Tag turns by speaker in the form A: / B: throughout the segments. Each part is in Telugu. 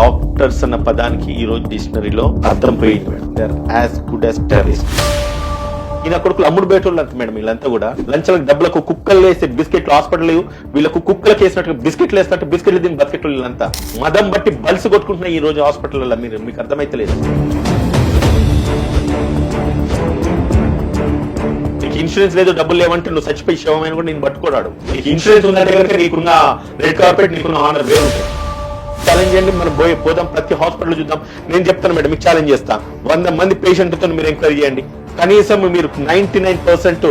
A: డాక్టర్స్ అన్న పదానికి ఈ రోజు డిక్షనరీలో అర్థం పోయింది madam. They are as good as terrorist ఈయన కొడుకులు అమ్ముడు బయటోళ్ళు అంత మేడం వీళ్ళంతా కూడా. లంచాలకు డబ్బులకు కుక్కలు వేసే బిస్కెట్లు హాస్పిటల్ వీళ్ళకు కుక్కలకు వేసినట్టు బిస్కెట్లు వేసినట్టు బిస్కెట్లు దీని బతికెట్లు వీళ్ళంతా. మదం బట్టి బల్స్ కొట్టుకుంటున్నాయి ఈ రోజు హాస్పిటల్లో మీరు మీకు అర్థమైతే లేదు. ఇన్సూరెన్స్ లేదు డబ్బులు లేవంటే నువ్వు చచ్చిపోయి శవమైన కూడా నేను పట్టుకోరాడు. నీకు ఇన్సూరెన్స్ ఉందంటే కనుక నీకున్న రెడ్ కార్పెట్ నీకున్న ఆనర్ వేరు ఛాలెంజ్ చేయండి మనం పోయి పోదాం ప్రతి హాస్పిటల్ చూద్దాం. నేను చెప్తాను మేడం మీకు ఛాలెంజ్ చేస్తా. వంద మంది పేషెంట్తో మీరు ఎంక్వైరీ చేయండి. కనీసం మీరు నైన్టీ నైన్ పర్సెంట్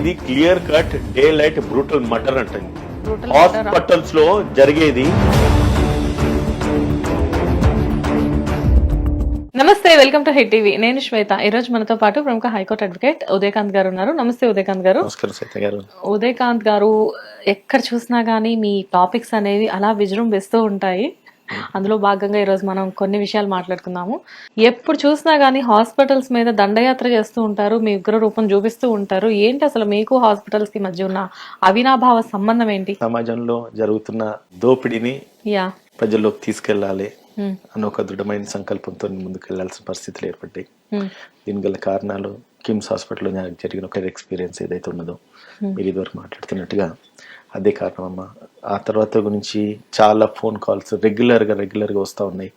A: ఇది clear cut daylight brutal murder అంటుంది? హాస్పిటల్స్లో జరిగేది
B: నమస్తే వెల్కమ్ టు హిట్ టీవీ. నేను శ్వేత. ఈ రోజు మనతో పాటు ప్రముఖ హైకోర్టు అడ్వకేట్ ఉదయకాంత్ గారు ఉన్నారు. నమస్తే ఉదయకాంత్ గారు. ఉదయకాంత్ గారు ఎక్కడ చూసినా గానీ మీ టాపిక్స్ అనేవి అలా విజృంభిస్తూ ఉంటాయి. అందులో భాగంగా ఈరోజు మనం కొన్ని విషయాలు మాట్లాడుకుందాము. ఎప్పుడు చూసినా గానీ హాస్పిటల్స్ మీద దండయాత్ర చేస్తూ ఉంటారు. మీ ఉగ్ర రూపం చూపిస్తూ ఉంటారు. ఏంటి అసలు మీకు హాస్పిటల్స్కి మధ్య ఉన్న అవినాభావ సంబంధం ఏంటి?
A: సమాజంలో జరుగుతున్న దోపిడీని
B: యా.
A: ప్రజల్లోకి తీసుకెళ్ళాలి
B: Hmm.
A: అని ఒక దృఢమైన సంకల్పంతో ముందుకు వెళ్ళాల్సిన పరిస్థితులు ఏర్పడ్డాయి. దీని గల కారణాలు కిమ్స్ హాస్పిటల్లో నాకు జరిగిన ఒక ఎక్స్పీరియన్స్ ఏదైతే ఉన్నదో మీరు ఇదివరకు మాట్లాడుతున్నట్టుగా అదే కారణం అమ్మా. ఆ తర్వాత గురించి చాలా ఫోన్ కాల్స్ రెగ్యులర్గా రెగ్యులర్గా వస్తూ ఉన్నాయి.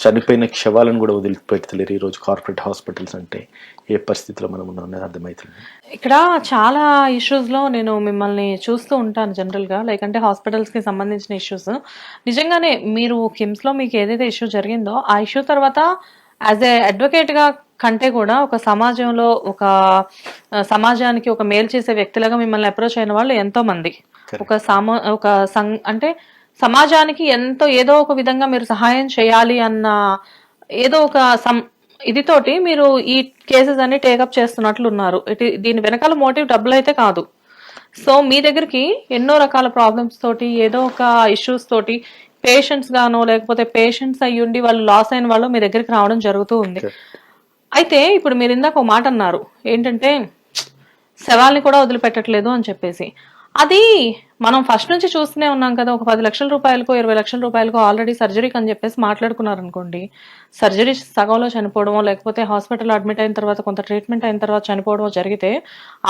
A: చనిపోయిన శవాలను కూడా వదిలిపెట్టలేరు ఈరోజు కార్పొరేట్ హాస్పిటల్స్ అంటే. ఏ పరిస్థితిలో మనం ఉన్నాం అనేది అర్థమవుతుంది.
B: ఇక్కడ చాలా ఇష్యూస్లో నేను మిమ్మల్ని చూస్తూ ఉంటాను జనరల్గా. లైక్ అంటే హాస్పిటల్స్కి సంబంధించిన ఇష్యూస్ నిజంగానే మీరు కిమ్స్లో మీకు ఏదైతే ఇష్యూ జరిగిందో ఆ ఇష్యూ తర్వాత యాజ్ ఏ అడ్వకేట్గా కంటే కూడా ఒక సమాజంలో ఒక సమాజానికి ఒక మేలు చేసే వ్యక్తులుగా మిమ్మల్ని అప్రోచ్ అయిన వాళ్ళు ఎంతో మంది ఒక సమా ఒక సం అంటే సమాజానికి ఎంతో ఏదో ఒక విధంగా మీరు సహాయం చేయాలి అన్న ఏదో ఒక సం ఇదితోటి మీరు ఈ కేసెస్ అన్ని టేకప్ చేస్తున్నట్లు ఉన్నారు. దీని వెనకాల మోటివ్ డబ్బులు అయితే కాదు. సో మీ దగ్గరికి ఎన్నో రకాల ప్రాబ్లమ్స్ తోటి ఏదో ఒక ఇష్యూస్ తోటి పేషెంట్స్ గానో లేకపోతే పేషెంట్స్ అయ్యుండి వాళ్ళు లాస్ అయిన వాళ్ళు మీ దగ్గరికి రావడం జరుగుతూ ఉంది. అయితే ఇప్పుడు మీరు ఇందాక ఒక మాట అన్నారు. ఏంటంటే శవాల్ని కూడా వదిలిపెట్టట్లేదు అని చెప్పేసి. అది మనం ఫస్ట్ నుంచి చూస్తూనే ఉన్నాం కదా ఒక పది లక్షల రూపాయలకో ఇరవై లక్షల రూపాయలకో ఆల్రెడీ సర్జరీకి అని చెప్పేసి మాట్లాడుకున్నారు అనుకోండి సర్జరీ సగంలో చనిపోవడమో లేకపోతే హాస్పిటల్ అడ్మిట్ అయిన తర్వాత కొంత ట్రీట్మెంట్ అయిన తర్వాత చనిపోవడమో జరిగితే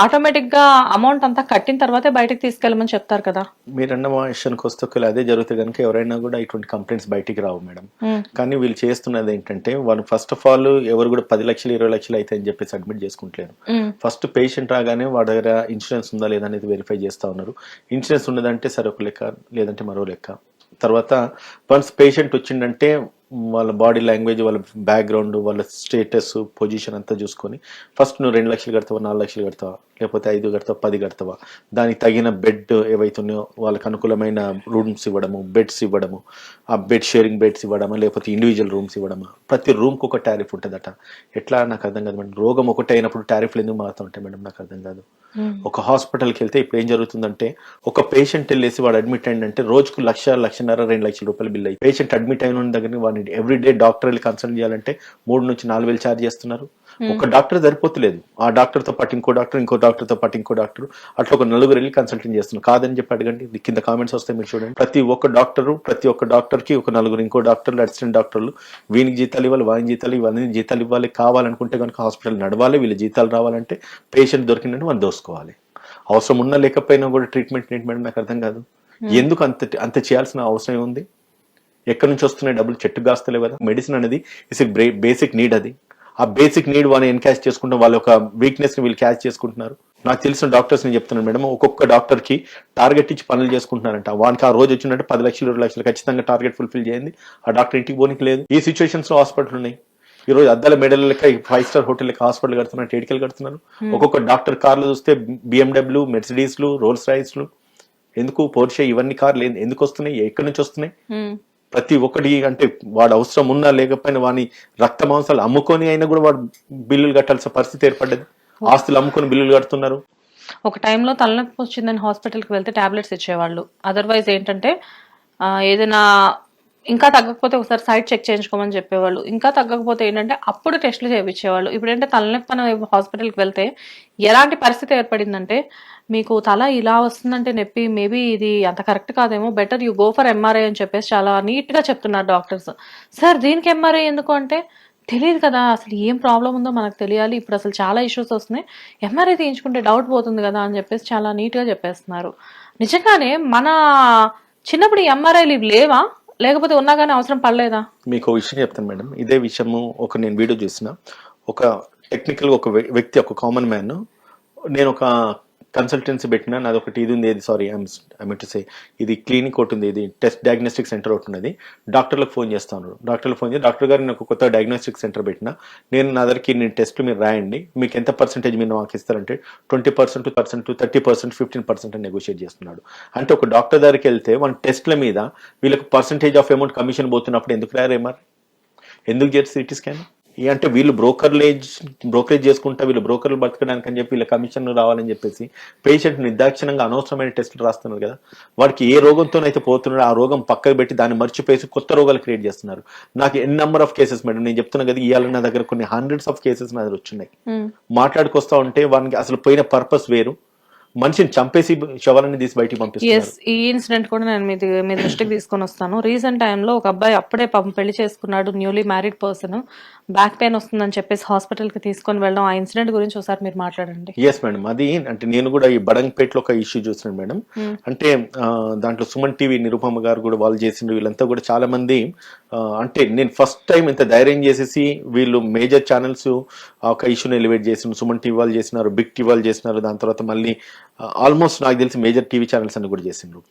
B: ఆటోమేటిక్గా అమౌంట్ అంతా కట్టిన తర్వాతే బయటకు తీసుకెళ్ళమని చెప్తారు కదా.
A: మీరన్న విషయానికి వస్తే అదే జరిగితే కనుక ఎవరైనా కూడా ఇటువంటి కంప్లైంట్స్ బయటికి రావు మేడం. కానీ వీళ్ళు చేస్తున్నది ఏంటంటే వాళ్ళు ఫస్ట్ ఆఫ్ ఆల్ ఎవరు కూడా పది లక్షలు ఇరవై లక్షలు అయితే అని చెప్పేసి అడ్మిట్ చేసుకుంటలేరు. ఫస్ట్ పేషెంట్ రాగానే వాడి దగ్గర ఇన్సూరెన్స్ ఉందా లేదా అనేది వెరిఫై చేస్తా ఉన్నారు. ఇన్సూరెన్స్ ఉన్నదంటే సరే ఒక లెక్క లేదంటే మరో లెక్క. తర్వాత వన్స్ పేషెంట్ వచ్చిందంటే వాళ్ళ బాడీ లాంగ్వేజ్ వాళ్ళ బ్యాక్గ్రౌండ్ వాళ్ళ స్టేటస్ పొజిషన్ అంతా చూసుకొని ఫస్ట్ నువ్వు రెండు లక్షలు కడతావా నాలుగు లక్షలు కడతావా లేకపోతే ఐదు కడతావా పది కడతావా? దానికి తగిన బెడ్ ఏవైతున్నాయో వాళ్ళకి అనుకూలమైన రూమ్స్ ఇవ్వడము బెడ్స్ ఇవ్వడము ఆ బెడ్ షేరింగ్ బెడ్స్ ఇవ్వడమా లేకపోతే ఇండివిజువల్ రూమ్స్ ఇవ్వడమా? ప్రతి రూమ్కి ఒక టారిఫ్ ఉంటుందట. ఎట్లా? నాకు అర్థం కాదు మేడం. రోగం ఒకటే అయినప్పుడు టారిఫ్లు ఎందుకు మారుతూ ఉంటాయి మేడం? నాకు అర్థం కాదు. ఒక హాస్పిటల్కి వెళ్తే ఇప్పుడు ఏం జరుగుతుందంటే ఒక పేషెంట్ వెళ్ళేసి వాడు అడ్మిట్ అయిందంటే రోజుకు లక్ష లక్షన్నర రెండు లక్షల రూపాయలు బిల్ అయ్యి పేషెంట్ అడ్మిట్ అయిన దగ్గర వాడిని ఎవ్రీడే డాక్టర్ వెళ్ళి కన్సల్ట్ చేయాలంటే మూడు నుంచి నాలుగు వేలు ఛార్జ్ చేస్తున్నారు. ఒక డాక్టర్ సరిపోతలేదు. ఆ డాక్టర్తో పాటు ఇంకో డాక్టర్ ఇంకో డాక్టర్తో పాటు ఇంకో డాక్టర్ అట్లా ఒక నలుగురు వెళ్ళి కన్సల్టింగ్ చేస్తున్నారు. కాదని చెప్పి అడగండి. కింద కామెంట్స్ వస్తాయి మీరు చూడండి. ప్రతి ఒక్క డాక్టర్ ప్రతి ఒక్క డాక్టర్కి ఒక నలుగురు ఇంకో డాక్టర్లు అసిస్టెంట్ డాక్టర్లు వీనికి జీతాలు ఇవ్వాలి వాని జీతాలు ఇవన్నీ జీతాలు ఇవ్వాలి కావాలనుకుంటే కనుక హాస్పిటల్ నడవాలి. వీళ్ళ జీతాలు రావాలంటే పేషెంట్ దొరికినట్టు వాళ్ళు దోసుకోవాలి. అవసరం ఉన్నా లేకపోయినా కూడా ట్రీట్మెంట్ ట్రీట్మెంట్ నాకు అర్థం కాదు. ఎందుకు అంత అంత చేయాల్సిన అవసరం ఏముంది? ఎక్కడి నుంచి వస్తున్నాయి డబ్బులు? చెట్టు కాస్తలేవు కదా. మెడిసిన్ అనేది ఇస్ బేసిక్ నీడ్ అది. ఆ బేసిక్ నీడ్ వాళ్ళని ఎన్కాష్ చేసుకుంటాం వాళ్ళ యొక్క వీక్నెస్ని వీళ్ళు క్యాచ్ చేసుకుంటున్నారు. నాకు తెలిసిన డాక్టర్స్ నేను చెప్తున్నాను మేడం. ఒక్కొక్క డాక్టర్కి టార్గెట్ ఇచ్చి పనులు చేసుకుంటున్నారంట. వానికి ఆ రోజు వచ్చిందంటే పది లక్షలు ఇరవై లక్షలు ఖచ్చితంగా టార్గెట్ ఫుల్ఫిల్ చేయండి. ఆ డాక్టర్ ఇంటికి పోనీకి లేదు. ఈ సిచ్యువేషన్స్లో హాస్పిటల్ ఉన్నాయి. ఈ రోజు అద్దాల మెడల్ లెక్క ఫైవ్ స్టార్ హోటల్ లెక్క హాస్పిటల్ కడుతున్నారు టేడికల్ కడుతున్నారు. ఒక్కొక్క డాక్టర్ కార్లు చూస్తే బిఎండబ్ల్యూ మెర్సిడీస్లు రోల్స్ రాయిస్లు ఎందుకు? పోర్షే ఇవన్నీ కార్లు ఎందు- ఎందుకు వస్తున్నాయి? ఎక్కడి నుంచి వస్తున్నాయి. ప్రతి ఒక్కటి అంటే వాడు అవసరం ఉన్నా లేకపోయినా వాని రక్త మాంసాలు అమ్ముకొని అయినా కూడా వాడు బిల్లులు కట్టాల్సిన పరిస్థితి ఏర్పడ్డది. ఆస్తులు అమ్ముకొని బిల్లులు కడుతున్నారు.
B: ఒక టైంలో తలనొప్పి వచ్చిందని హాస్పిటల్కి వెళ్తే టాబ్లెట్స్ ఇచ్చేవాళ్ళు. అదర్వైజ్ ఏంటంటే ఏదైనా ఇంకా తగ్గకపోతే ఒకసారి సైట్ చెక్ చేయించుకోమని చెప్పేవాళ్ళు. ఇంకా తగ్గకపోతే ఏంటంటే అప్పుడు టెస్టులు చేయించేవాళ్ళు. ఇప్పుడు ఏంటంటే తలనొప్పి మనం హాస్పిటల్కి వెళ్తే ఎలాంటి పరిస్థితి ఏర్పడిందంటే మీకు తల ఇలా వస్తుందంటే నొప్పి మేబీ ఇది అంత కరెక్ట్ కాదేమో better you go for MRI అని చెప్పేసి చాలా నీట్గా చెప్తున్నారు డాక్టర్స్ సార్ దీనికి ఎంఆర్ఐ ఎందుకు అంటే తెలియదు కదా అసలు ఏం ప్రాబ్లం ఉందో మనకు తెలియాలి. ఇప్పుడు అసలు చాలా ఇష్యూస్ వస్తున్నాయి. ఎంఆర్ఐ తీయించుకుంటే డౌట్ పోతుంది కదా అని చెప్పేసి చాలా నీట్గా చెప్పేస్తున్నారు. నిజంగానే మన చిన్నప్పుడు ఎంఆర్ఐలు ఇవి లేవా? లేకపోతే ఉన్నా కానీ అవసరం పడలేదా?
A: మీకు ఒక విషయం చెప్తాను మేడం. ఇదే విషయము ఒక నేను వీడియో చూసిన. ఒక టెక్నికల్ ఒక వ్య- వ్యక్తి ఒక కామన్ మ్యాన్. నేను ఒక కన్సల్టెన్సీ పెట్టిన నాది ఒకటి ఇది ఉంది ఏది సారీ ఐ టు సే ఇది క్లినిక్ ఒకటి ఉంది ఇది టెస్ట్ డయాగ్నోస్టిక్ సెంటర్ ఒకటి ఉన్నది. డాక్టర్లకు ఫోన్ చేస్తాను డాక్టర్లకు ఫోన్ చేసి డాక్టర్ గారు నాకు కొత్త డయాగ్నోస్టిక్ సెంటర్ పెట్టినా నేను నా దగ్గరికి నేను టెస్ట్ మీరు రాయండి మీకు ఎంత పర్సెంటేజ్ మీరు మాకు ఇస్తారంటే twenty percent percent thirty percent fifteen percent అని నెగోషియేట్ చేస్తున్నాడు. అంటే ఒక డాక్టర్ దగ్గరికి వెళ్తే మన టెస్ట్ల మీద వీళ్ళకి పర్సెంటేజ్ ఆఫ్ అమౌంట్ కమిషన్ పోతున్నప్పుడు ఎందుకు రారేమారు ఎందుకు చేసి సిటీ స్కాన్? అంటే వీళ్ళు బ్రోకర్లేజ్ బ్రోకరేజ్ చేసుకుంటా వీళ్ళు బ్రోకర్లు బతకడానికి అని చెప్పి వీళ్ళ కమిషన్ రావాలని చెప్పేసి పేషెంట్ నిర్దాక్షిణంగా అనవసరమైన టెస్టులు రాస్తున్నారు కదా. వాడికి ఏ రోగంతోనైతే పోతున్నాడో ఆ రోగం పక్కకు పెట్టి దాన్ని మర్చిపోయి కొత్త రోగాలు క్రియేట్ చేస్తున్నారు. నాకు n number of cases madam నేను చెప్తున్నా కదా ఇవాళ నా దగ్గర కొన్ని హండ్రెడ్స్ ఆఫ్ కేసెస్ నా దగ్గర వచ్చినాయి. మాట్లాడుకొస్తా ఉంటే వానికి అసలు పోయిన పర్పస్ వేరు. మనిషిని చంపేసి శవాలని తీసి బయటికి పంపిస్తున్నారు.
B: ఎస్ ఈ ఇన్సిడెంట్ కూడా నేను మీ మీ దృష్టికి తీసుకొని వస్తాను. రీసెంట్ టైంలో ఒక అబ్బాయి అప్పుడే పాపం పెళ్ళి చేసుకున్నాడు newly married person back pain వస్తుందని చెప్పేసి hospital కి తీసుకొని వెళ్ళడం ఆ ఇన్సిడెంట్ గురించి ఒకసారి మీరు మాట్లాడండి.
A: ఎస్ మేడం అది అంటే నేను కూడా ఈ బడంగపేటలో ఒక ఇష్యూ చూస్తున్నాను మేడం అంటే దాంట్లో సుమన్ టీవీ నిరుపమ గారు కూడా వాళ్ళు చేసిండ్రు. వీళ్ళంతా కూడా చాలా మంది అంటే నేను ఫస్ట్ టైం ఇంత ధైర్యం చేసేసి వీళ్ళు మేజర్ ఛానల్స్ ఒక ఇష్యూని ఎలివేట్ చేసిండ్రు. సుమన్ టీవీ వాళ్ళు చేసినారు బిగ్ టీవీ వాళ్ళు చేసినారు. దాని తర్వాత మళ్ళీ ఆల్మోస్ట్ నాకు తెలిసి మేజర్ టీవీ ఛానల్స్ అన్ని కూడా చేసిండ్రు.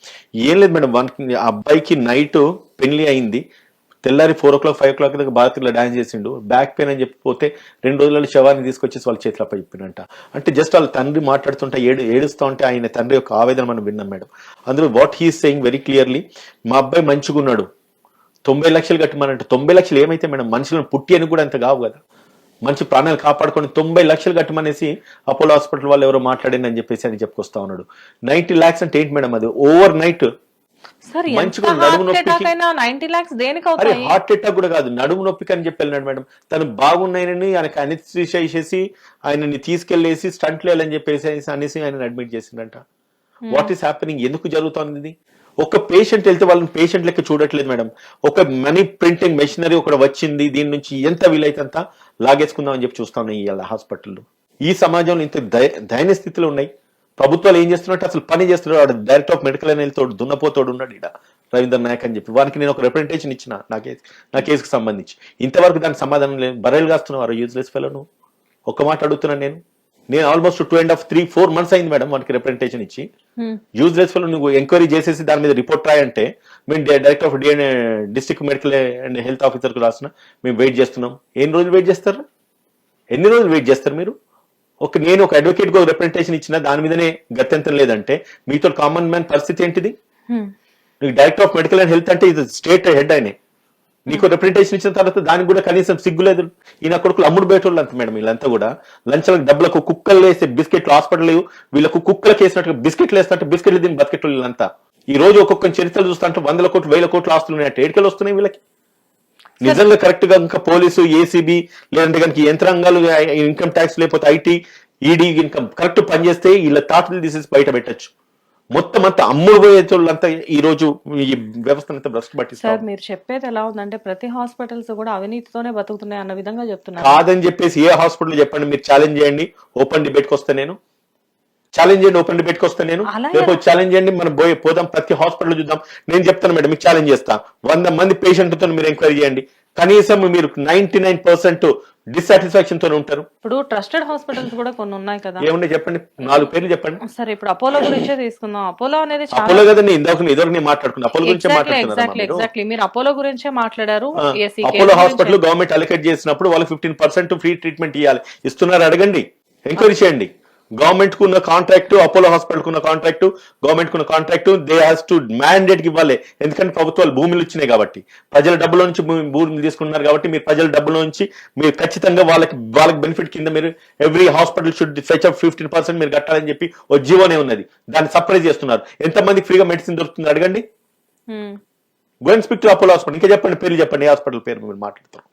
A: ఏం లేదు మేడం వానికి ఆ అబ్బాయికి నైట్ పెళ్ళి అయింది. తెల్లారి four o'clock five o'clock దగ్గర బాత్రూంలో డాన్స్ చేసిండు. బ్యాక్ పెయిన్ అని చెప్పిపోతే రెండు రోజులలో శవాన్ని తీసుకొచ్చేసి వాళ్ళ చేతిలో చెప్పినంట. అంటే జస్ట్ వాళ్ళ తండ్రి మాట్లాడుతుంటే ఏడు ఏడుస్తూ ఉంటే ఆయన తండ్రి యొక్క ఆవేదన మనం విన్నాం మేడం. అందులో what he saying very clearly మా అబ్బాయి మంచిగా ఉన్నాడు. తొంభై లక్షలు కట్టమనంటే తొంభై లక్షలు ఏమైతే మేడం మనుషులను పుట్టి అని కూడా అంత కావు కదా. మంచి ప్రాణాలు కాపాడుకొని తొంభై లక్షలు కట్టమనేసి అపోలో హాస్పిటల్ వాళ్ళు ఎవరో మాట్లాడింది అని చెప్పేసి అని చెప్పుకొస్తా ఉన్నాడు. నైన్టీ లాక్స్ అంటే ఏంటి మేడం అది? ఓవర్ నైట్
B: సార్ ఎంత
A: మంచిగా నడుము
B: నైన్టీ లాక్స్ దేనికి
A: అరే
B: అవుతాయి?
A: హార్ట్ అటాక్ కూడా కాదు. నడుము నొప్పికి అని చెప్పి వెళ్ళినాడు మేడం. తను బాగున్నాయనని ఆయనకి అనిశ్చిష చేసి ఆయనని తీసుకెళ్ళేసి స్టంట్ లేదని చెప్పేసి అనేసి ఆయన అడ్మిట్ చేసిందంట వాట్ ఈస్ హ్యాపెనింగ్ ఎందుకు జరుగుతోంది ఇది? ఒక పేషెంట్ వెళ్తే వాళ్ళని పేషెంట్ లెక్క చూడట్లేదు మేడం. ఒక మనీ ప్రింటింగ్ మెషినరీ ఒకటి వచ్చింది. దీని నుంచి ఎంత వీలైతే అంత లాగేసుకుందాం అని చెప్పి చూస్తాం ఇవాళ హాస్పిటల్లో. ఈ సమాజంలో ఇంత దయ దయనీయ స్థితిలో ఉన్నాయి. ప్రభుత్వాలు ఏం చేస్తున్నట్టు అసలు పని చేస్తున్నాడు వాడు డైరెక్టర్ ఆఫ్ మెడికల్ అని తోడు దున్నపోతోడు ఉన్నాడు ఇక్కడ రవీంద్ర నాయక్ అని చెప్పి. వారికి నేను ఒక రిప్రజెంటేషన్ ఇచ్చిన నా కేసు నా కేసుకు సంబంధించి. ఇంతవరకు దానికి సమాధానం లేదు. బరేలు కాస్తున్నారు యూజ్లెస్ ఫెలోను ఒక మాట అడుగుతున్నాను నేను. నేను almost two and half three four months అయింది మేడం వానికి రిప్రజెంటేషన్ ఇచ్చి.
B: Hmm.
A: యూజ్లెస్ ఫెలో నువ్వు ఎంక్వైరీ చేసేసి దాని మీద రిపోర్ట్ రాయంటే మేము director of DNA district medical and health ఆఫీసర్కి రాసిన మేము వెయిట్ చేస్తున్నాం. ఎన్ని రోజులు వెయిట్ చేస్తారు? ఎన్ని రోజులు వెయిట్ చేస్తారు మీరు? ఒక నేను ఒక అడ్వకేట్కు రిప్రజెంటేషన్ ఇచ్చిన దాని మీదనే గత్యంతరం లేదంటే మీతో కామన్ మ్యాన్ పరిస్థితి ఏంటిది?
B: Hmm.
A: నీకు director of medical and health అంటే ఇది స్టేట్ హెడ్ ఆయనే. నీకు రిప్రజెంటేషన్ ఇచ్చిన తర్వాత దానికి కూడా కనీసం సిగ్గు లేదు. ఈయన కొడుకులు అమ్ముడు బయటోళ్ళు అంత మేడం వీళ్ళంతా కూడా. లంచాలకు డబ్బులకు కుక్కలు వేసే బిస్కెట్లు హాస్పిటల్ వీళ్ళకు కుక్కలకు వేసినట్టు బిస్కెట్లు వేస్తున్నట్టు బిస్కెట్లు దీని బతికెట్లు వీళ్ళంతా. ఈ రోజు ఒక్కొక్క చరిత్రలు చూస్తుంటే వందల కోట్లు వేల కోట్లు ఆస్తులు ఉన్నాయంటే ఏడుకలు వస్తున్నాయి వీళ్ళకి? నిజంగా కరెక్ట్. గా ఇంకా పోలీసు ఏసీబీ లేదంటే కనుక యంత్రాంగాలు ఇన్కమ్ ట్యాక్స్ లేకపోతే ఐటీ ఈడీ ఇన్కమ్ కరెక్ట్ పనిచేస్తే వీళ్ళ తాటలు తీసేసి బయట పెట్టచ్చు. మొత్తం అంతా అమ్ముడు పోయేటోళ్ళంతా ఈ రోజు ఈ వ్యవస్థను అంతా భ్రష్టు పట్టిస్తారు
B: సార్ మీరు చెప్పేది ఎలా ఉందంటే ప్రతి హాస్పిటల్స్ కూడా అవినీతితోనే బతుకుతున్నాయి అన్న విధంగా చెప్తున్నారు.
A: కాదని చెప్పేసి ఏ హాస్పిటల్ చెప్పండి మీరు ఛాలెంజ్ చేయండి ఓపెన్ డిబేట్కి వస్తా నేను. ఛాలెంజ్ చేయండి ఓపెన్ డిబేట్కి వస్తా నేను రేపు ఛాలెంజ్ చేయండి మనం పోయి పోదాం ప్రతి హాస్పిటల్ చూద్దాం. నేను చెప్తాను మేడం మీకు ఛాలెంజ్ చేస్తా. వంద మంది పేషెంట్తో మీరు ఎంక్వైరీ చేయండి. కనీసం మీరు నైన్టీ నైన్ పర్సెంట్ డిస్సాటిస్ఫాక్షన్తో ఉంటారు.
B: ఇప్పుడు ట్రస్టెడ్ హాస్పిటల్స్ కూడా కొన్ని ఉన్నాయి కదా.
A: ఏముండే చెప్పండి? నాలుగు పేర్లు చెప్పండి.
B: సరే ఇప్పుడు అపోలో గురించే తీసుకుందాం. అపోలో అనేది
A: అపోలో కదండి ఇందాక ఇదివరకు నేను మాట్లాడుకున్నా. అపోలో గురించి
B: ఎగ్జాక్ట్లీ
A: మాట్లాడుతున్నారా
B: ఎగ్జాక్ట్లీ
A: మీరు?
B: అపోలో గురించే మాట్లాడారు.
A: Apollo hospital. గవర్నమెంట్ అలొకేట్ చేసినప్పుడు వాళ్ళకి ఫిఫ్టీన్ పర్సెంట్ ఫ్రీ ట్రీట్మెంట్ ఇవ్వాలి ఇస్తున్నారు అడగండి. ఎంక్వైరీ చేయండి. గవర్నమెంట్కు ఉన్న కాంట్రాక్ట్ అపోలో హాస్పిటల్కు ఉన్న కాంట్రాక్ట్ గవర్నమెంట్కు ఉన్న కాంట్రాక్ట్ దే హాస్ టు మ్యాండేట్కి ఇవ్వాలి. ఎందుకంటే ప్రభుత్వాలు భూములు ఇచ్చినాయి కాబట్టి. ప్రజల డబ్బుల నుంచి భూమి- భూములు తీసుకున్నారు కాబట్టి మీరు ప్రజల డబ్బుల నుంచి మీరు ఖచ్చితంగా వాళ్ళకి వాళ్ళకి బెనిఫిట్ కింద మీరు every hospital should fetch up fifteen percent మీరు కట్టాలని చెప్పి ఓ జీవోనే ఉన్నది. దాన్ని సర్ప్రైజ్ చేస్తున్నారు. ఎంతమంది ఫ్రీగా మెడిసిన్ దొరుకుతుంది అడగండి. Going speak to Apollo hospital ఇంకా చెప్పండి పేరు చెప్పండి. హాస్పిటల్ పేరు మీరు మాట్లాడతారు?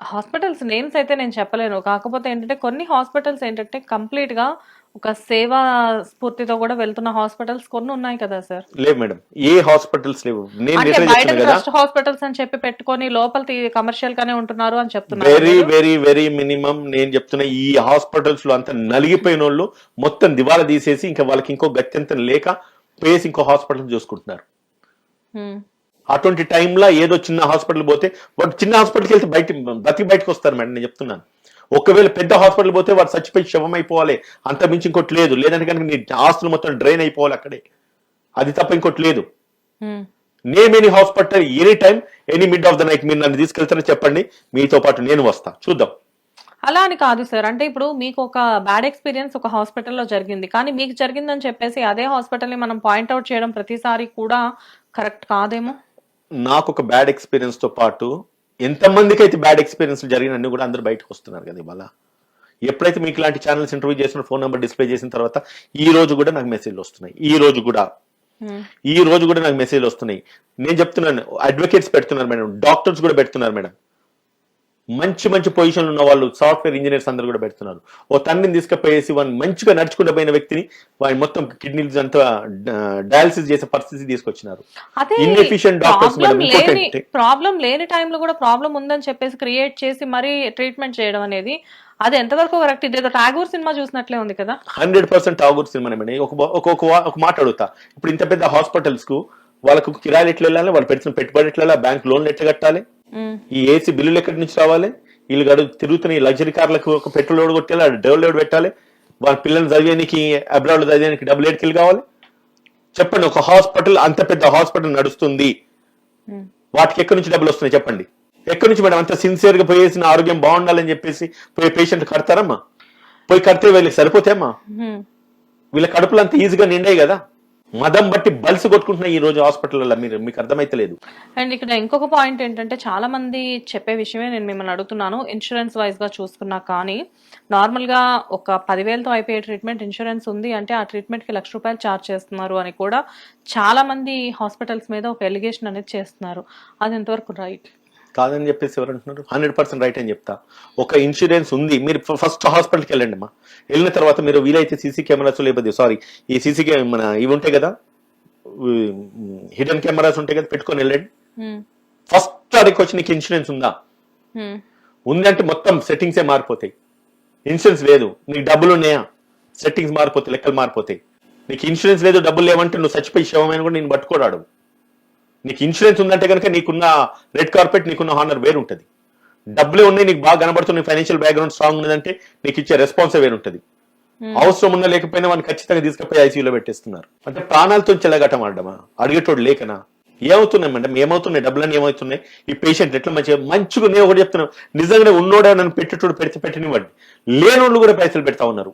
B: హాస్పిటల్స్ నేమ్స్ అయితే నేను చెప్పలేను. కాకపోతే ఏంటంటే కొన్ని హాస్పిటల్స్ ఏంటంటే కంప్లీట్గా ఒక సేవా స్ఫూర్తితో కూడా వెళ్తున్న హాస్పిటల్స్ కొన్ని ఉన్నాయి కదా సార్.
A: లేవు మేడం. ఏ హాస్పిటల్స్ లేవు?
B: అంటే బయట ట్రస్ట్ హాస్పిటల్స్ అని చెప్పి పెట్టుకొని లోపల కమర్షియల్ గానే ఉంటున్నారు అని చెప్తున్నారు
A: వెరీ వెరీ వెరీ మినిమం నేను చెప్తున్నా ఈ హాస్పిటల్స్లో అంతా నలిగిపోయిన వాళ్ళు మొత్తం దివాలా తీసేసి ఇంకా వాళ్ళకి ఇంకో గత్యంతరం లేక పేసి ఇంకో హాస్పిటల్ చూసుకుంటున్నారు. అటువంటి టైంలో ఏదో చిన్న హాస్పిటల్ పోతే వాడు చిన్న హాస్పిటల్కి వెళ్తే బయట బతికి బయటకు వస్తారు మేడం నేను చెప్తున్నాను. ఒకవేళ పెద్ద హాస్పిటల్ పోతే వాడు చచ్చిపోయి శవం అయిపోవాలి. అంత మించి ఇంకోటి లేదు. లేదంటే కనుక నీ ఆస్తులు మొత్తం డ్రైన్ అయిపోవాలి అక్కడే. అది తప్ప ఇంకోటి లేదు. Name any hospital any time any mid of the night మీరు నన్ను తీసుకెళ్తారో చెప్పండి. మీతో పాటు నేను వస్తా. చూద్దాం.
B: అలా అని కాదు సార్. అంటే ఇప్పుడు మీకు ఒక బ్యాడ్ ఎక్స్పీరియన్స్ ఒక హాస్పిటల్లో జరిగింది. కానీ మీకు జరిగిందని చెప్పేసి అదే హాస్పిటల్ని మనం పాయింట్అవుట్ చేయడం ప్రతిసారి కూడా కరెక్ట్ కాదేమో?
A: నాకు ఒక బ్యాడ్ ఎక్స్పీరియన్స్తో పాటు ఎంతమందికి అయితే బ్యాడ్ ఎక్స్పీరియన్స్ జరిగినన్ని కూడా అందరూ బయటకు వస్తున్నారు కదా ఇవాళ. ఎప్పుడైతే మీకు ఇలాంటి ఛానల్స్ ఇంటర్వ్యూ చేసిన ఫోన్ నెంబర్ డిస్ప్లే చేసిన తర్వాత ఈ రోజు కూడా నాకు మెసేజ్లు వస్తున్నాయి. ఈ రోజు కూడా.
B: హ్మ్.
A: ఈ రోజు కూడా నాకు మెసేజ్లు వస్తున్నాయి. నేను చెప్తున్నాను అడ్వకేట్స్ పెడుతున్నారు మేడం డాక్టర్స్ కూడా పెడుతున్నారు మేడం. మంచి మంచి పొజిషన్లు ఉన్న వాళ్ళు సాఫ్ట్వేర్ ఇంజనీర్స్ అందరూ కూడా పెడుతున్నారు. ఓ తండ్రిని తీసుకుపోయేసి వాడిని మంచిగా నడుచుకుంటూ పోయిన వ్యక్తిని వాడి మొత్తం కిడ్నీలు అంతా డయాలసిస్ చేసే పరిస్థితి తీసుకొచ్చినారు.
B: ప్రాబ్లం లేని టైంలో కూడా ప్రాబ్లం ఉందని చెప్పేసి క్రియేట్ చేసి మరీ ట్రీట్మెంట్ చేయడం అనేది అది ఎంతవరకు కరెక్ట్ ఇదేదో టాగూర్ సినిమా చూసినట్లే ఉంది కదా.
A: హండ్రెడ్ పర్సెంట్ టాగూర్ సినిమా ఒక ఒక మాట అడుగుతా. ఇప్పుడు ఇంత పెద్ద హాస్పిటల్స్కు వాళ్ళకు కిరాయిలు ఎట్లా వెళ్ళాలి? వాళ్ళు పెట్టిన పెట్టుబడి ఎట్లా బ్యాంక్ లోన్లు ఎట్లా కట్టాలి. ఈ ఏసీ బిల్లులు ఎక్కడి నుంచి రావాలి? వీళ్ళు గడు తిరుగుతున్న ఈ లగ్జరీ కార్లకు ఒక పెట్రోల్ లోడ్ కొట్టాలి ఆ లోడ్ పెట్టాలి. వాళ్ళ పిల్లల్ని చదివేనికి అబ్రాడ్ చదివేనికి డబుల్ ఎయిట్కి కావాలి. చెప్పండి ఒక హాస్పిటల్ అంత పెద్ద హాస్పిటల్ నడుస్తుంది. వాటికి ఎక్కడి నుంచి డబ్బులు వస్తున్నాయి చెప్పండి. ఎక్కడి నుంచి మేడం అంత సిన్సియర్గా పోయేసిన ఆరోగ్యం బాగుండాలని చెప్పేసి పోయి పేషెంట్ కడతారమ్మా? పోయి కడితే వీళ్ళకి సరిపోతాయమ్మా?
B: హ్మ్.
A: వీళ్ళ కడుపులు అంత ఈజీగా నిండాయి కదా? మదం బట్టి బలిసి కొట్టుకుంటున్నాయి ఈ రోజు హాస్పిటల్లో మీరు మీకు అర్థమైతలేదు.
B: అండ్ ఇక్కడ ఇంకొక పాయింట్ ఏంటంటే చాలా మంది చెప్పే విషయమే నేను మిమ్మల్ని అడుగుతున్నాను. ఇన్సూరెన్స్ వైజ్గా చూసుకున్నా కానీ నార్మల్గా ఒక పదివేలతో అయిపోయే ట్రీట్మెంట్ ఇన్సూరెన్స్ ఉంది అంటే ఆ ట్రీట్మెంట్కి లక్ష రూపాయలు ఛార్జ్ చేస్తున్నారు అని కూడా చాలా మంది హాస్పిటల్స్ మీద ఒక ఎలిగేషన్ అనేది చేస్తున్నారు. అది ఎంతవరకు రైట్?
A: కాదని చెప్పేసి ఎవరు అంటున్నారు? హండ్రెడ్ పర్సెంట్ రైట్ అని చెప్తా. ఒక ఇన్సూరెన్స్ ఉంది. మీరు ఫస్ట్ హాస్పిటల్కి వెళ్ళండి అమ్మా. వెళ్ళిన తర్వాత మీరు వీలైతే సీసీ కెమెరాస్ లేకపోతే సారీ ఈ సీసీ మన ఇవి ఉంటాయి కదా? హిడెన్ కెమెరాస్ ఉంటాయి కదా? పెట్టుకొని వెళ్ళండి. ఫస్ట్ అడిగి వచ్చి నీకు ఇన్సూరెన్స్ ఉందా? ఉందంటే మొత్తం సెట్టింగ్సే మారిపోతాయి. ఇన్సూరెన్స్ లేదు. నీకు డబ్బులు ఉన్నాయా? సెట్టింగ్స్ మారిపోతాయి లెక్కలు మారిపోతాయి. నీకు ఇన్సూరెన్స్ లేదు డబ్బులు లేవంటే నువ్వు చచ్చిపోయి శవమైన కూడా నేను పట్టుకోరాడు. నీకు ఇన్సూరెన్స్ ఉందంటే కనుక నీకున్న రెడ్ కార్పెట్ నీకున్న హానర్ వేరు ఉంటుంది డబ్బులే ఉన్నాయి నీకు బాగా కనబడుతుంది ఫైనాన్షియల్ బ్యాక్గ్రౌండ్ స్ట్రాంగ్ ఉన్నదంటే నీకు ఇచ్చే రెస్పాన్స్ వేరు ఉంటుంది అవసరం ఉన్నా లేకపోయినా వాడిని ఖచ్చితంగా తీసుకుపోయి ఐసీయూలో పెట్టేస్తున్నారు. అంటే ప్రాణాలతో చెలగటమాడమా అడిగేటోడు లేకనా? ఏమవుతున్నాయి మేడం? ఏమవుతున్నాయి? డబ్బులని ఏమవుతున్నాయి? ఈ పేషెంట్ ఎట్లా మంచిగా మంచిగా నేను ఒకటి చెప్తున్నాను నిజంగానే ఉన్నోడే నన్ను పెట్టేటోడు పెడితే పెట్టనివ్వండి లేనోళ్ళు కూడా పైసలు పెడతా ఉన్నారు.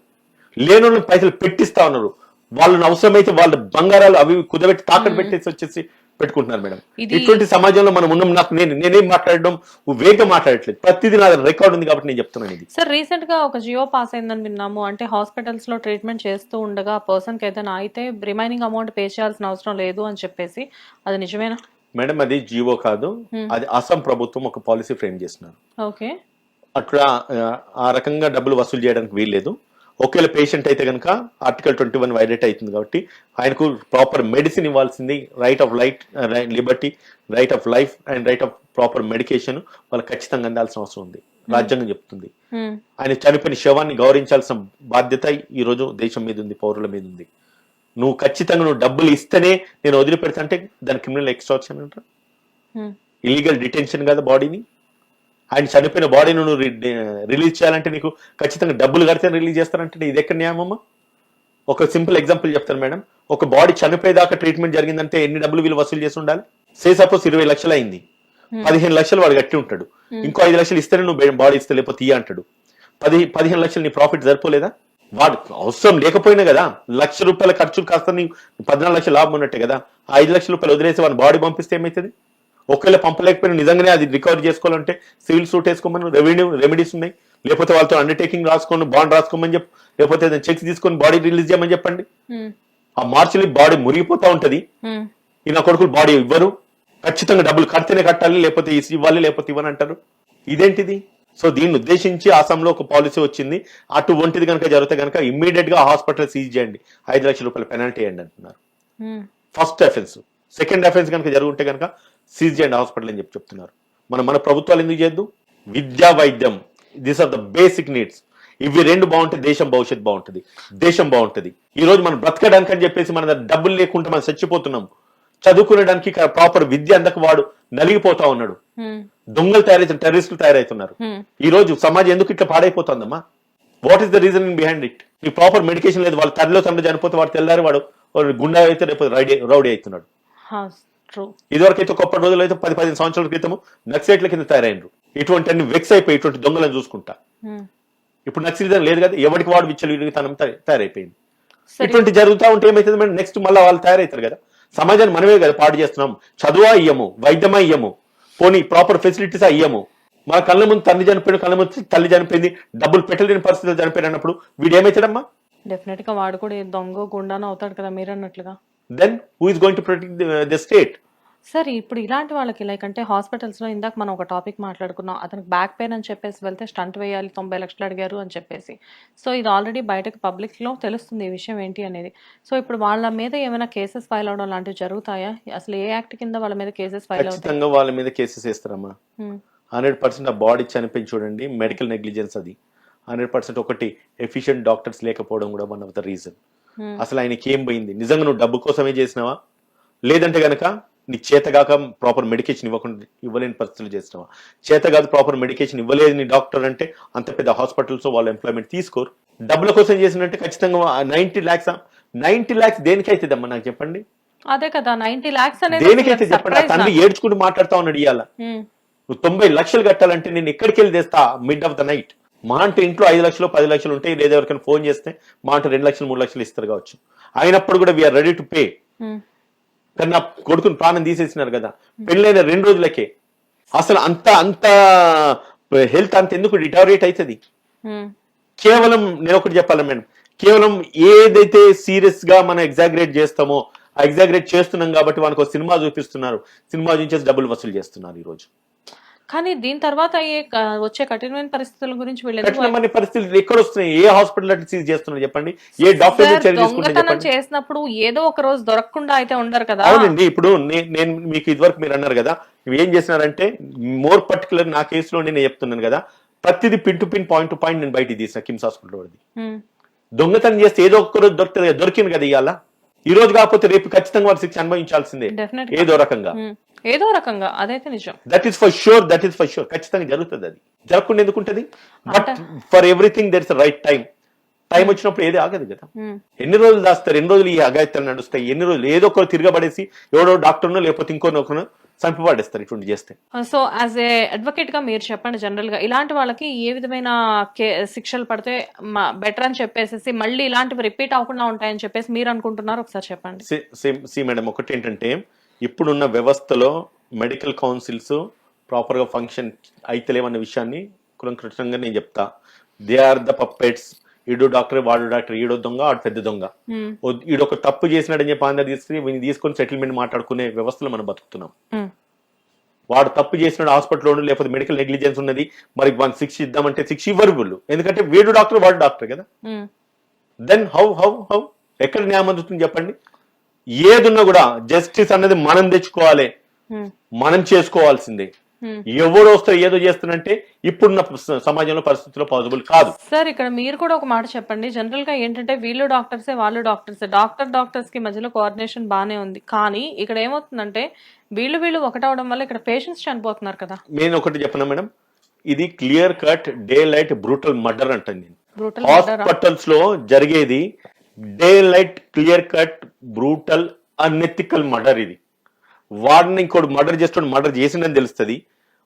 A: లేనోళ్ళు పైసలు పెట్టిస్తా ఉన్నారు. వాళ్ళని అవసరమైతే వాళ్ళ బంగారాలు అవి కుదబెట్టి తాకట్టు పెట్టేసి వచ్చేసి పెట్టుకుంటున్నారు మేడం. ఇటువంటి సమాజంలో మనం ఉన్నాం నాకు నేను నేనేం మాట్లాడడం వేగంగా మాట్లాడట్లేదు. ప్రతిదీ నా రికార్డ్ ఉంది కాబట్టి నేను చెప్తున్నాను ఇది.
B: సార్ రీసెంట్గా ఒక జియో పాస్ అయిందని విన్నాము. అంటే హాస్పిటల్స్లో ట్రీట్మెంట్ చేస్తూ ఉండగా పర్సన్కి ఏదైనా అయితే రిమైనింగ్ అమౌంట్ పే చేయాల్సిన అవసరం లేదు అని చెప్పేసి అది నిజమేనా?
A: మేడం అది జీవో కాదు. అది అస్సాం ప్రభుత్వం ఒక పాలసీ ఫ్రేమ్ చేస్తున్నారు.
B: ఓకే.
A: అట్లా ఆ, ఆ రకంగా డబ్బులు వసూలు చేయడానికి వీల్లేదు. ఒకవేళ పేషెంట్ అయితే కనుక ఆర్టికల్ ట్వంటీ వన్ వైలేట్ అవుతుంది కాబట్టి ఆయనకు ప్రాపర్ మెడిసిన్ ఇవ్వాల్సింది right of light liberty right of life and right of proper medication వాళ్ళకి ఖచ్చితంగా అందాల్సిన అవసరం ఉంది. రాజ్యాంగం చెప్తుంది. ఆయన చనిపోయిన శవాన్ని గౌరవించాల్సిన బాధ్యత ఈ రోజు దేశం మీద ఉంది పౌరుల మీద ఉంది. నువ్వు ఖచ్చితంగా నువ్వు డబ్బులు ఇస్తేనే నేను వదిలిపెడతా అంటే దాని క్రిమినల్ ఎక్స్ట్రాక్షన్ అంటారు? ఇల్లీగల్ డిటెన్షన్ కదా బాడీని ఆయన చనిపోయిన బాడీని నువ్వు రిలీజ్ చేయాలంటే నీకు ఖచ్చితంగా డబ్బులు కడితే రిలీజ్ చేస్తారంటే ఇది ఎక్కడ న్యాయమమ్మా? ఒక సింపుల్ ఎగ్జాంపుల్ చెప్తాను మేడం. ఒక బాడీ చనిపోయేదాకా ట్రీట్మెంట్ జరిగిందంటే ఎన్ని డబ్బులు వీళ్ళు వసూలు చేసి ఉండాలి? సే సపోజ్ ఇరవై లక్షలు అయింది. పదిహేను లక్షలు వాడు కట్టి ఉంటాడు. ఇంకో ఐదు లక్షలు ఇస్తేనే నువ్వు బాడీ ఇస్తే లేకపోతే ఇయ్య అంటాడు. పది పదిహేను లక్షలు నీ ప్రాఫిట్ సరిపోలేదా? వాడు అవసరం లేకపోయినా కదా లక్ష రూపాయల ఖర్చు కాస్త నీ పద్నాలుగు లక్షలు లాభం ఉన్నట్టే కదా ఆ ఐదు లక్షల రూపాయలు వదిలేసి వాడి బాడీ పంపిస్తే ఏమవుతుంది ఒకవేళ పంపలేకపోయినా నిజంగానే అది రికవర్ చేసుకోవాలంటే సివిల్ సూట్ వేసుకోమని రెవెన్యూ రెమెడీస్ ఉన్నాయి. లేకపోతే వాళ్ళతో అండర్టేకింగ్ రాసుకోండి బాండ్ రాసుకోమని చెప్పు లేకపోతే చెక్స్ తీసుకొని బాడీ రిలీజ్ చేయమని చెప్పండి. ఆ మార్చిలో బాడీ మురిగిపోతా ఉంటది. ఈ నా కొడుకులు బాడీ ఇవ్వరు. ఖచ్చితంగా డబ్బులు కడితేనే కట్టాలి లేకపోతే ఇవ్వాలి లేకపోతే ఇవ్వని అంటారు ఇదేంటిది? సో దీన్ని ఉద్దేశించి ఆసాంలో ఒక పాలసీ వచ్చింది. అటువంటిది కనుక జరిగితే కనుక ఇమ్మీడియట్గా హాస్పిటల్ సీజ్ చేయండి. ఐదు లక్షల రూపాయల పెనాల్టీ వేయండి అంటున్నారు. ఫస్ట్ అఫెన్స్ సెకండ్ అఫెన్స్ కనుక జరుగుంటే కనుక సీజ్ చేయండి హాస్పిటల్ అని చెప్పి చెప్తున్నారు. మన మన ప్రభుత్వాలు ఎందుకు చేయొద్దు? విద్యా వైద్యం. These are the basic needs ఇవి రెండు బాగుంటే దేశం భవిష్యత్తు బాగుంటుంది. దేశం బాగుంటుంది. ఈ రోజు మనం బ్రతకడానికి అని చెప్పేసి మన డబ్బులు లేకుండా మనం చచ్చిపోతున్నాం. చదువుకునేడానికి ప్రాపర్ విద్య అందక వాడు నలిగిపోతా ఉన్నాడు. దొంగలు తయారైతున్నారు టెర్రరిస్టులు తయారైతున్నారు.
B: ఉమ్,
A: ఈ రోజు సమాజం ఎందుకు ఇట్లా పాడైపోతుందమ్మా? What is the reason behind it ఈ ప్రాపర్ మెడికేషన్ లేదు. వాళ్ళ తల్లిలో తండ్రి చనిపోతే వాడు తెల్లారి వాడు గుండా అయితే రేపు రౌడీ అవుతున్నాడు.
B: ట్రూ
A: ఇదివరకు అయితే గొప్ప రోజులు అయితే పది పదిహేను సంవత్సరాల క్రితం నక్సలైట్ల కింద తయారైనరు ఇటువంటి అన్ని వెక్స్ అయిపోయి ఇటువంటి దొంగలను చూసుకుంటా. ఇప్పుడు నక్సలిజం లేదు కదా ఎవరికి వాడు విచ్చలు తనం తయారైపోయింది. ఇటువంటి జరుగుతూ ఉంటే ఏమైతుంది మేడం నెక్స్ట్ మళ్ళీ వాళ్ళు తయారవుతారు కదా. సమాజాన్ని మనమే కదా పాడు చేస్తున్నాం. చదువా ఇయ్యము వైద్యమా ఇయ్యము పోనీ ప్రాపర్ ఫెసిలిటీస్ ఇయ్యము మన కళ్ళ ముందు తండ్రి చనిపోయిన కళ్ళ ముందు తల్లి చనిపోయింది డబ్బులు పెట్టలేని పరిస్థితులు చనిపోయినప్పుడు వీడు ఏమవుతాడమ్మా
B: డెఫినెట్గా వాడు కూడా దొంగ గుండాను అవుతాడు కదా మీరు అన్నట్లుగా
A: then who is going to protect the state
B: sir ఇప్పుడు ఇలాంటి వాళ్ళకి లైక్ అంటే హాస్పిటల్స్లో ఇందాక మనం ఒక టాపిక్ మాట్లాడుకున్నాం. అతనికి బ్యాక్ పెయిన్ అని చెప్పేసి వెళ్తే స్టంట్ వేయాలి తొంభై లక్షలు అడిగారు అని చెప్పేసి. సో ఇది ఆల్రెడీ బయటకు పబ్లిక్లో తెలుస్తుంది ఈ విషయం ఏంటి అనేది. సో ఇప్పుడు వాళ్ళ మీద ఏమైనా కేసెస్ ఫైల్ అవడం లాంటివి జరుగుతాయా? అసలు ఏ యాక్ట్ కింద వాళ్ళ మీద కేసెస్ ఫైల్ అవుతాయి?
A: ఖచ్చితంగా వాళ్ళ మీద కేసెస్ వేస్తారమ్మా.
B: ఉమ్,
A: హండ్రెడ్ పర్సెంట్ ఆ బాడీ చనిపోయి చూడండి మెడికల్ నెగ్లిజెన్స్ అది. హండ్రెడ్ పర్సెంట్ ఒకటి ఎఫిషియెంట్ డాక్టర్స్ లేకపోవడం కూడా one of the reason
B: Hmm.
A: అసలు ఆయనకి ఏం పోయింది? నిజంగా నువ్వు డబ్బు కోసమే చేసినావా? లేదంటే గనక నీ చేతగాక ప్రాపర్ మెడికేషన్ ఇవ్వకుండా ఇవ్వలేని పరిస్థితులు చేసినావా? చేతగాదు ప్రాపర్ మెడికేషన్ ఇవ్వలేదు నీ డాక్టర్ అంటే అంత పెద్ద హాస్పిటల్స్ వాళ్ళు ఎంప్లాయ్మెంట్ తీసుకోరు. డబ్బుల కోసం చేసినట్టే ఖచ్చితంగా నైన్టీ ల్యాక్స్ నైన్టీ ల్యాక్స్ దేనికి అవుతుందమ్మా నాకు చెప్పండి.
B: అదే కదా నైన్టీ లాక్స్ అనేది
A: దేనికైతే చెప్పండి? తండ్రి ఏడ్చుకుంటూ మాట్లాడుతా ఉన్నాడు ఇవాళ నువ్వు తొంభై లక్షలు కట్టాలంటే నేను ఎక్కడికి వెళ్ళి తెస్తా? మిడ్ ఆఫ్ ద నైట్ మా అంటే ఇంట్లో ఐదు లక్షలు పది లక్షలు ఉంటాయి లేదా ఎవరికైనా ఫోన్ చేస్తే మా అంటే రెండు లక్షలు మూడు లక్షలు ఇస్తారు కావచ్చు. అయినప్పుడు కూడా వీఆర్ రెడీ టు పే కానీ నా కొడుకుని ప్రాణం తీసేసినారు కదా. పెళ్ళైన రెండు రోజులకే. అసలు అంత అంత హెల్త్ అంత ఎందుకు డిటారియేట్ అవుతుంది కేవలం నేను ఒకటి చెప్పాలి మేడం. కేవలం ఏదైతే సీరియస్గా మనం ఎగ్జాగరేట్ చేస్తామో ఎగ్జాగరేట్ చేస్తున్నాం కాబట్టి మనకు ఒక సినిమా చూపిస్తున్నారు. సినిమా చూపించేసి డబ్బులు వసూలు చేస్తున్నారు ఈ రోజు
B: కానీ దీని తర్వాత అయ్యే వచ్చే కఠినమైన పరిస్థితుల గురించి
A: కఠినమైన పరిస్థితులు ఎక్కడ వస్తున్నాయి? ఏ హాస్పిటల్ సీజ్ చేస్తున్నారు చెప్పండి? ఏ డాక్టర్
B: దొంగతనం చేసినప్పుడు ఏదో ఒక రోజు దొరకకుండా అయితే ఉండరు కదా.
A: అవునండి ఇప్పుడు నేను మీకు ఇదివరకు మీరు అన్నారు కదా ఏం చేసినారంటే మోర్ పర్టికులర్ నా కేసులో నేను చెప్తున్నాను కదా ప్రతిదీ pin to pin point to point నేను బయటికి తీసిన కిమ్స్ హాస్పిటల్ వాడిది. దొంగతనం చేస్తే ఏదో ఒక్క రోజు దొరుకుతుంది కదా, దొరికింది కదా ఇవాళ? ఈ రోజు కాకపోతే రేపు ఖచ్చితంగా వాడు శిక్ష అనుభవించాల్సిందే. ఏదో రకంగా.
B: ఏదో రకంగా అదైతే నిజం.
A: That is for sure that is for sure ఖచ్చితంగా జరుగుతుంది అది. జరగకుండా ఎందుకు ఉంటుంది? But for everything there is right time time వచ్చినప్పుడు ఏది ఆగదు కదా.
B: ఉమ్,
A: ఎన్ని రోజులు దాస్తారు? ఎన్ని రోజులు ఈ అగాయత్తాలు నడుస్తాయి? ఎన్ని రోజులు? ఏదో ఒకరు తిరగబడేసి ఎవడో డాక్టర్నో లేకపోతే ఇంకో ఒకరు చంపబడేస్తారు ఇటువంటి చేస్తే.
B: సో యాజ్ ఏ అడ్వకేట్గా మీరు చెప్పండి జనరల్గా ఇలాంటి వాళ్ళకి ఏ విధమైన శిక్షలు పడితే బెటర్ అని చెప్పేసి మళ్ళీ ఇలాంటివి రిపీట్ అవ్వకుండా ఉంటాయని చెప్పేసి మీరు అనుకుంటున్నారు ఒకసారి చెప్పండి.
A: సి మేడం ఒకటి ఏంటంటే ఇప్పుడున్న వ్యవస్థలో మెడికల్ కౌన్సిల్స్ ప్రాపర్గా ఫంక్షన్ అయితలేమన్న విషయాన్ని కులంకృతంగా నేను చెప్తా. దే ఆర్ ద పప్పెట్స్ ఈడు డాక్టర్ వాడు డాక్టర్ ఈడో దొంగ ఆడు పెద్ద దొంగ.
B: ఉమ్,
A: ఓ- ఈడు ఒక తప్పు చేసినాడని చెప్పి అందరు తీసుకుని తీసుకొని సెటిల్మెంట్ మాట్లాడుకునే వ్యవస్థలో మనం బతుకుతున్నాం. వాడు తప్పు చేసినాడు హాస్పిటల్లో లేకపోతే మెడికల్ నెగ్లిజెన్స్ ఉన్నది మరి వానికి శిక్ష ఇద్దామంటే శిక్ష ఇవ్వరు వీళ్ళు. ఎందుకంటే వీడు డాక్టర్ వాడు డాక్టర్ కదా. దెన్ హౌ హౌ హౌ ఎక్కడ న్యాయం అందుతుంది చెప్పండి? ఏదున్నా కూడా జస్టిస్ అనేది మనం తెచ్చుకోవాలి. మనం చేసుకోవాల్సిందే. ఎవరు వస్తే ఏదో చేస్తున్నంటే ఇప్పుడున్న సమాజంలో పరిస్థితుల్లో పాసిబుల్ కాదు.
B: సార్ ఇక్కడ మీరు కూడా ఒక మాట చెప్పండి. జనరల్గా ఏంటంటే వీళ్ళు డాక్టర్సే వాళ్ళు డాక్టర్సే డాక్టర్ డాక్టర్స్కి మధ్యలో కోఆర్డినేషన్ బానే ఉంది. కానీ ఇక్కడ ఏమవుతుందంటే వీళ్ళు వీళ్ళు ఒకటవడం వల్ల ఇక్కడ పేషెంట్స్ చనిపోతున్నారు కదా.
A: నేను ఒకటి చెప్పనా మేడం? ఇది clear cut daylight brutal murder
B: brutal
A: హాస్పిటల్స్లో జరిగేది daylight clear cut brutal unethical murder ఇది. వాడిని ఇంకోటి మర్డర్ చేస్తాడు మర్డర్ చేసిండని తెలుస్తుంది.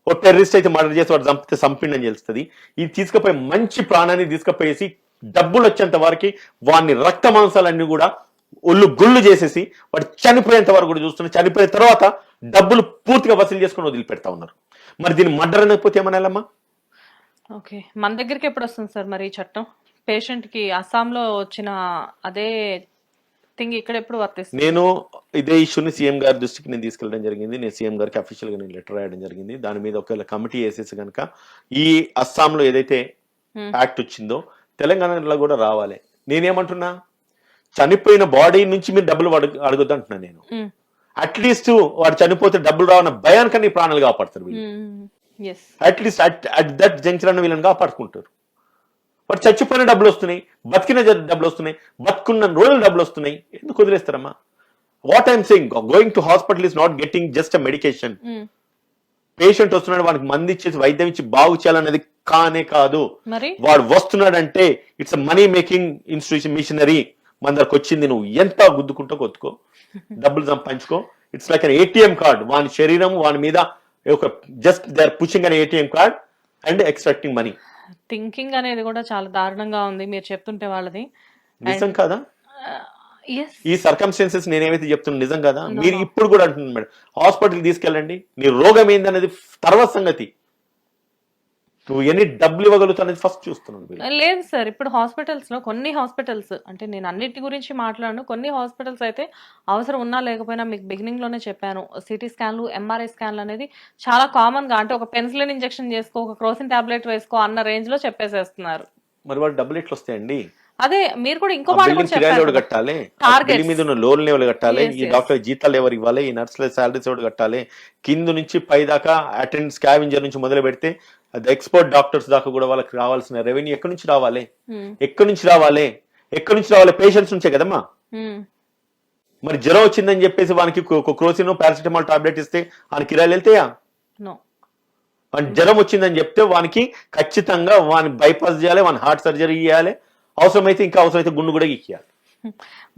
A: ఓ టెర్రరిస్ట్ అయితే మర్డర్ చేసి వాడు చంపితే చంపిండని తెలుస్తుంది. ఇది తీసుకుపోయి మంచి ప్రాణాన్ని తీసుకుపోయేసి డబ్బులు వచ్చేంత వరకు వాడిని రక్త మాంసాలన్నీ కూడా ఒళ్ళు గుళ్ళు చేసేసి వాడు చనిపోయేంత వరకు కూడా చూస్తున్నారు చనిపోయిన తర్వాత డబ్బులు పూర్తిగా వసూలు చేసుకుని వదిలిపెడతా ఉన్నారు. మరి దీన్ని మర్డర్ అనకపోతే ఏమనాలమ్మా?
B: ఓకే. మన దగ్గరికి ఎప్పుడు వస్తుంది సార్ మరి ఈ చట్టం? పేషెంట్కి అస్సాంలో వచ్చిన అదే థింక్ ఇక్కడ ఎప్పుడు వర్తిస్తుంది?
A: నేను ఇదే ఇష్యూని సీఎం గారి దృష్టికి నేను తీసుకెళ్ళడం జరిగింది. నేను సీఎం గారికి అఫీషియల్గా నేను లెటర్ రాయడం జరిగింది. దాని మీద ఒకవేళ కమిటీ వేసేసి కనుక ఈ అస్సాంలో ఏదైతే. యాక్ట్ వచ్చిందో తెలంగాణలో కూడా రావాలి. నేనేమంటున్నా? చనిపోయిన బాడీ నుంచి మీరు డబ్బులు అడుగు అడగొద్దు అంటున్నా నేను. అట్లీస్ట్ వాడు చనిపోతే డబ్బులు రావన్న భయానికని ప్రాణాలు కాపాడతారు వీళ్ళు. అట్లీస్ట్ అట్ దట్ జంక్షన్ అన్న వీళ్ళని కాపాడుకుంటారు. బట్ చచ్చిపోయిన డబ్బులు వస్తున్నాయి బతికిన డబ్బులు వస్తున్నాయి బతుకున్న రోజులు డబ్బులు వస్తున్నాయి. ఎందుకు వదిలేస్తారమ్మా? What I'm saying going to hospital is not getting just a medication patient వస్తున్నాడు వాడికి మంది ఇచ్చేసి వైద్యం ఇచ్చి బాగు చేయాలనేది కానే కాదు. వాడు వస్తున్నాడంటే it's money making institution missionary మన దగ్గరకు వచ్చింది నువ్వు ఎంత గుద్దుకుంటూ కొత్తుకో డబ్బులు సంపాదించుకో. It's like an ATM card వాని శరీరం వాని మీద ఒక just they are pushing an ATM card and extracting money
B: thinking అనేది కూడా చాలా దారుణంగా ఉంది మీరు చెప్తుంటే వాళ్ళది.
A: నిజం కాదా?
B: ఎస్
A: ఈ సర్కమ్స్టెన్సెస్ నేనేమైతే చెప్తున్నా నిజం కదా? మీరు ఇప్పుడు కూడా అంటున్నాను మేడం హాస్పిటల్ తీసుకెళ్ళండి నీ రోగం ఏందనేది తర్వాత సంగతి. నువ్వు ఎన్ని డబ్బులు ఇవ్వగలుగుతావు ఫస్ట్ చూస్తున్నాను.
B: లేదు సార్ ఇప్పుడు హాస్పిటల్స్లో కొన్ని హాస్పిటల్స్ అంటే నేను అన్నిటి గురించి మాట్లాడను కొన్ని హాస్పిటల్స్ అయితే అవసరం ఉన్నా లేకపోయినా మీకు బిగినింగ్లోనే చెప్పాను. సిటీ స్కాన్లు ఎంఆర్ఐ స్కాన్లు అనేది చాలా కామన్గా అంటే ఒక పెన్సిలిన్ ఇంజెక్షన్ చేసుకో ఒక క్రోసిన్ టాబ్లెట్ వేసుకో అన్న రేంజ్లో చెప్పేసేస్తున్నారు.
A: మరి వాళ్ళు డబ్బులు ఎట్లా వస్తాయండి.
B: అదే మీరు కూడా ఇంకో మాట కూడా
A: కట్టాలి. బిల్డింగ్ మీద ఉన్న లోన్లు ఎవరు కట్టాలి? ఈ. డాక్టర్ జీతాలు ఎవరు ఇవ్వాలి? ఈ నర్సుల శాలరీస్ ఎవరు కట్టాలి? కింద నుంచి పై దాకా అటెండ్ స్కావెంజర్ నుంచి మొదలు పెడితే అది ఎక్స్పర్ట్ డాక్టర్స్ దాకా కూడా వాళ్ళకి రావాల్సిన రెవెన్యూ ఎక్కడి నుంచి రావాలి?
B: Hmm.
A: ఎక్కడి నుంచి రావాలి? ఎక్కడి నుంచి రావాలి? పేషెంట్స్ నుంచే కదమ్మా.
B: Hmm.
A: మరి జ్వరం వచ్చిందని చెప్పేసి వానికి క్రోసిన్ పారాసిటమాల్ టాబ్లెట్ ఇస్తే వానికి కిరాయిలు వెళ్తాయా? జ్వరం వచ్చిందని చెప్తే వానికి ఖచ్చితంగా వాని బైపాస్ చేయాలి వాని హార్ట్ సర్జరీ చేయాలి అవసరమైతే ఇంకా అవసరమైతే గుండు కూడా ఇచ్చేయాలి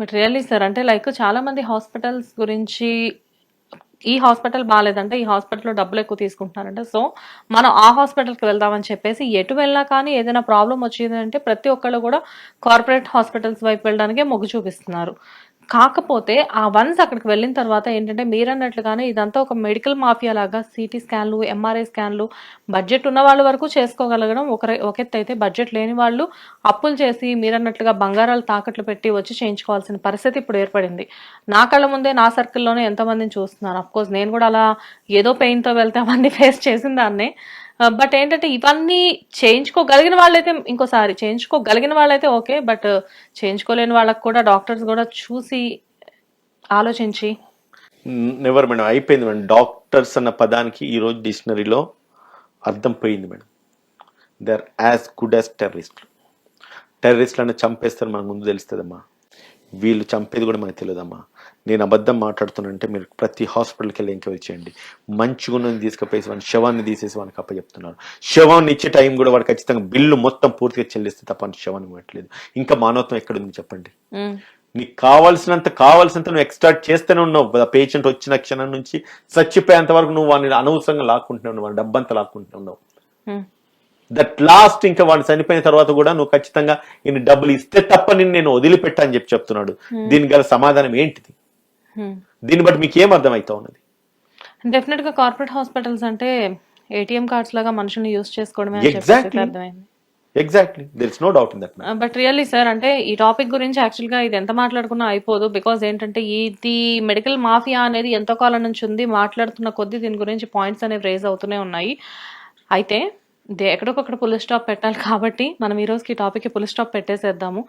B: బట్ రియల్లీ సార్ అంటే లైక్ చాలా మంది హాస్పిటల్స్ గురించి ఈ హాస్పిటల్ బాగాలేదంటే ఈ హాస్పిటల్లో డబ్బులు ఎక్కువ తీసుకుంటున్నారంటే. సో మనం ఆ హాస్పిటల్కి వెళ్దామని చెప్పేసి ఎటు వెళ్ళినా కానీ ఏదైనా ప్రాబ్లం వచ్చిందంటే ప్రతి ఒక్కళ్ళు కూడా కార్పొరేట్ హాస్పిటల్స్ వైపు వెళ్ళడానికే మొగ్గు చూపిస్తున్నారు. కాకపోతే ఆ వన్స్ అక్కడికి వెళ్ళిన తర్వాత ఏంటంటే మీరన్నట్లుగానే ఇదంతా ఒక మెడికల్ మాఫియా లాగా సిటీ స్కాన్లు ఎంఆర్ఐ స్కాన్లు బడ్జెట్ ఉన్న వాళ్ళ వరకు చేసుకోగలగడం ఒక ఒక అయితే బడ్జెట్ లేని వాళ్ళు అప్పులు చేసి మీరన్నట్లుగా బంగారాలు తాకట్లు పెట్టి వచ్చి చేయించుకోవాల్సిన పరిస్థితి ఇప్పుడు ఏర్పడింది. నా కళ్ళ ముందే నా సర్కిల్లోనే ఎంతమందిని చూస్తున్నాను అఫ్కోర్స్ నేను కూడా అలా ఏదో పెయిన్తో వెళ్తే అవన్నీ ఫేస్ చేసిన దాన్నే. బట్ ఏంటంటే ఇవన్నీ చేయించుకోగలిగిన వాళ్ళైతే ఇంకోసారి చేయించుకోగలిగిన వాళ్ళైతే ఓకే బట్ చేయించుకోలేని వాళ్ళకి కూడా డాక్టర్స్ కూడా చూసి ఆలోచించి.
A: నెవర్ మేడం అయిపోయింది మేడం. డాక్టర్స్ అన్న పదానికి ఈరోజు డిక్షనరీలో అర్థం పోయింది madam. They are as good as terrorist అన్న చంపేస్తారు మనకు ముందు తెలుస్తుందమ్మా. వీళ్ళు చంపేది కూడా మనకు తెలియదమ్మా. నేను అబద్ధం మాట్లాడుతున్నానంటే మీరు ప్రతి హాస్పిటల్కి వెళ్ళి ఎంక్వైరీ చేయండి. మంచిగా ఉన్నది తీసుకుపోయి వాని శవాన్ని తీసేసి వానికి అప్పచెప్తున్నారు. శవాన్ని ఇచ్చే టైం కూడా వాడు ఖచ్చితంగా బిల్లు మొత్తం పూర్తిగా చెల్లిస్తే తప్ప శవాన్ని ఇవ్వట్లేదు. ఇంకా మానవత్వం ఎక్కడుంది చెప్పండి. నీకు కావాల్సినంత కావాల్సినంత నువ్వు ఎక్స్ట్రాక్ట్ చేస్తూనే ఉన్నావు. పేషెంట్ వచ్చిన క్షణం నుంచి చచ్చిపోయేంత వరకు నువ్వు వాడిని అనవసరంగా లాక్కుంటున్నావు వాడి డబ్బంతా లాక్కుంటున్నావు దట్ లాస్ట్ ఇంకా వాడు చనిపోయిన తర్వాత కూడా నువ్వు ఖచ్చితంగా ఇన్ని డబ్బులు ఇస్తే తప్ప నిన్ను నేను వదిలిపెట్టా అని చెప్పి చెప్తున్నాడు. దీనికి గల సమాధానం ఏంటిది. దీన్ని బట్టి మీకు ఏం అర్థమవుతా ఉన్నది
B: డెఫినెట్గా కార్పొరేట్ హాస్పిటల్స్ అంటే ఏటీఎం కార్డ్స్ లాగా మనుషుల్ని యూస్ చేసుకోవడమే అర్థమైంది.
A: Exactly there is no doubt in that
B: but really sir అంటే ఈ టాపిక్ గురించి యాక్చువల్గా ఇది ఎంత మాట్లాడుకున్నా అయిపోదు. బికాజ్ ఏంటంటే ఇది మెడికల్ మాఫియా అనేది ఎంతో కాలం నుంచి ఉంది. మాట్లాడుతున్న కొద్దీ దీని గురించి పాయింట్స్ అనేవి రేజ్ అవుతూనే ఉన్నాయి. అయితే ఎక్కడికొక్కడ పులి స్టాప్ పెట్టాలి కాబట్టి మనం ఈ రోజుకి టాపిక్కి పుల్ స్టాప్ పెట్టేసేద్దాము.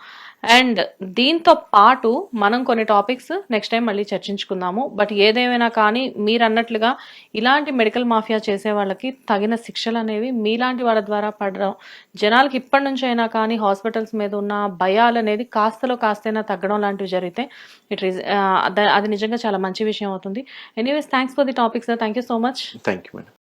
B: అండ్ దీంతో పాటు మనం కొన్ని టాపిక్స్ నెక్స్ట్ టైం మళ్ళీ చర్చించుకుందాము. బట్ ఏదేమైనా కానీ మీరు అన్నట్లుగా ఇలాంటి మెడికల్ మాఫియా చేసే వాళ్ళకి తగిన శిక్షలు అనేవి మీలాంటి వాళ్ళ ద్వారా పడడం జనాలకి ఇప్పటి నుంచి అయినా కానీ హాస్పిటల్స్ మీద ఉన్న భయాలు అనేది కాస్తలో కాస్తైనా తగ్గడం లాంటివి జరిగితే ఇట్ ఈస్ uh, అది నిజంగా చాలా మంచి విషయం అవుతుంది. Anyways thanks for the topic sir thank you so much
A: thank you madam